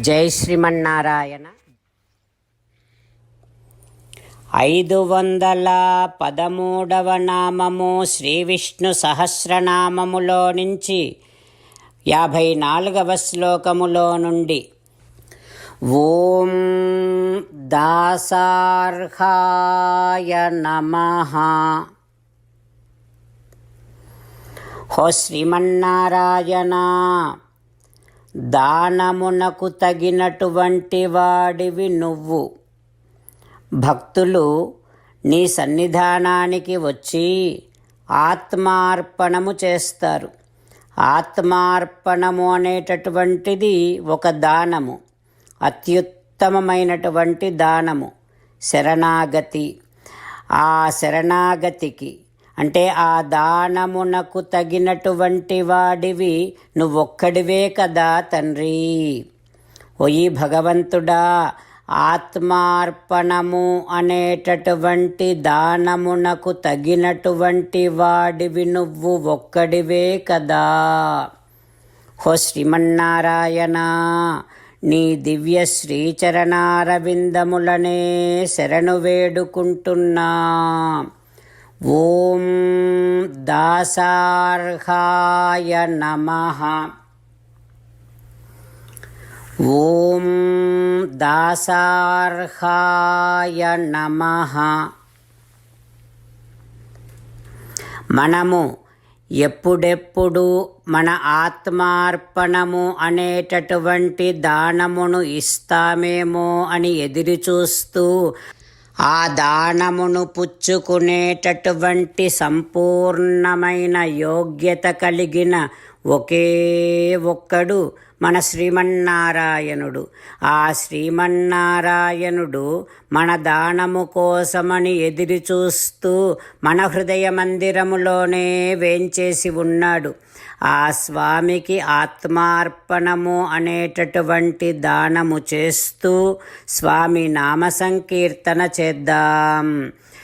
జై శ్రీమన్నారాయణ. ఐదు వందల పదమూడవ నామము శ్రీ విష్ణు సహస్రనామములో నుంచి యాభై నాలుగవ శ్లోకములో నుండి ఓం దాసార్హాయ నమః. హో శ్రీమన్నారాయణ. దానమునకు తగినటువంటి వాడివి నువ్వు. భక్తులు నీ సన్నిధానానికి వచ్చి ఆత్మార్పణము చేస్తారు. ఆత్మార్పణము అనేటటువంటిది ఒక దానము. అత్యుత్తమమైనటువంటి దానము. శరణాగతి. ఆ శరణాగతికి అంటే ఆ దానమునకు తగినటువంటి వాడివి నువ్వొక్కడివే కదా తండ్రి. ఒయి భగవంతుడా ఆత్మార్పణము అనేటటువంటి దానమునకు తగినటువంటి వాడివి నువ్వు ఒక్కడివే కదా. హో శ్రీమన్నారాయణ నీ దివ్య శ్రీచరణారవిందములనే శరణు వేడుకుంటున్నా. ఓం దాసార్హాయ నమః. ఓం దాసార్హాయ నమః. మనము ఎప్పుడెప్పుడు మన ఆత్మార్పణము అనేటటువంటి దానమును ఇస్తామేమో అని ఎదురుచూస్తూ ఆ దానమును పుచ్చుకునేటటువంటి సంపూర్ణమైన యోగ్యత కలిగిన ఒకే ఒక్కడు మన శ్రీమన్నారాయణుడు. ఆ శ్రీమన్నారాయణుడు మన దానము కోసమని ఎదిరి చూస్తూ మన హృదయ మందిరములోనే వేంచేసి ఉన్నాడు. ఆ స్వామికి ఆత్మార్పణము అనేటటువంటి దానము చేస్తూ స్వామి నామ సంకీర్తన చేద్దాం.